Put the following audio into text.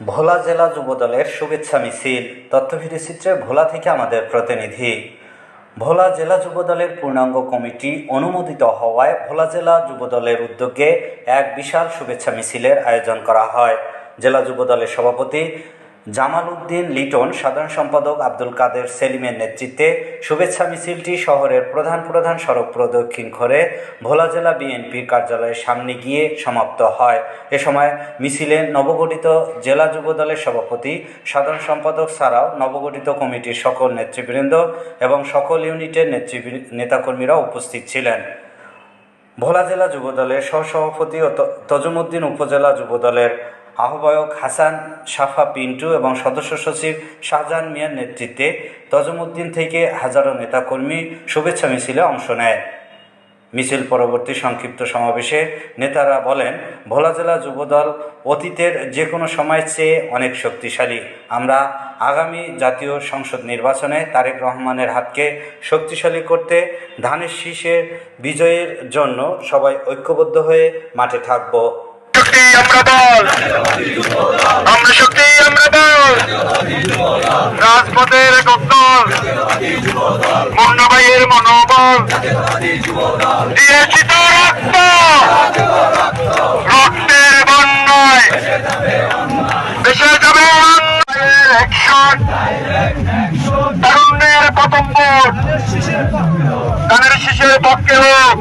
ভোলা জেলা যুবদলের শুভেচ্ছা মিছিল। তথ্যভিত্তি চিত্রে ভোলা থেকে আমাদের প্রতিনিধি। ভোলা জেলা যুবদলের পূর্ণাঙ্গ কমিটি অনুমোদিত হওয়ায় ভোলা জেলা যুবদলের উদ্যোগে এক বিশাল শুভেচ্ছা মিছিলের আয়োজন করা হয়। জেলা যুবদলের সভাপতি জামাল উদ্দিন লিটন, সাধারণ সম্পাদক আব্দুল কাদের সেলিমের নেতৃত্বে শুভেচ্ছা মিছিলটি শহরের প্রধান প্রধান সড়ক প্রদক্ষিণ করে ভোলা জেলা বিএনপির কার্যালয়ের সামনে গিয়ে সমাপ্ত হয়। এ সময় মিছিলে নবগঠিত জেলা যুবদলের সভাপতি, সাধারণ সম্পাদক ছাড়াও নবগঠিত কমিটির সকল নেতৃবৃন্দ এবং সকল ইউনিটের নেতৃবৃ- নেতাকর্মীরা উপস্থিত ছিলেন। ভোলা জেলা যুবদলের সহসভাপতি ও তজুমুদ্দিন উপজেলা যুবদলের আহ্বায়ক হাসান সাফা পিন্টু এবং সদস্য সচিব শাহজাহান মিয়ার নেতৃত্বে তজুমুদ্দিন থেকে হাজারো নেতাকর্মী শুভেচ্ছা মিছিলে অংশ নেয়। মিছিল পরবর্তী সংক্ষিপ্ত সমাবেশে নেতারা বলেন, ভোলা জেলা যুবদল অতীতের যে কোনো সময়ের চেয়ে অনেক শক্তিশালী। আমরা আগামী জাতীয় সংসদ নির্বাচনে তারেক রহমানের হাতকে শক্তিশালী করতে ধানের শীষের বিজয়ের জন্য সবাই ঐক্যবদ্ধ হয়ে মাঠে থাকব। শক্তি আমরা বল। আমরা শক্তি আমরা বল। রাজপথের গদ্দল মুন্না ভাইয়ের মনোবল। দিয়েছি রক্ত। রক্তের বন্যায়। দেশে যাবে অ্যাকশন তারুণ্যের প্রথম ভোট ধানের শীষের পক্ষে হোক।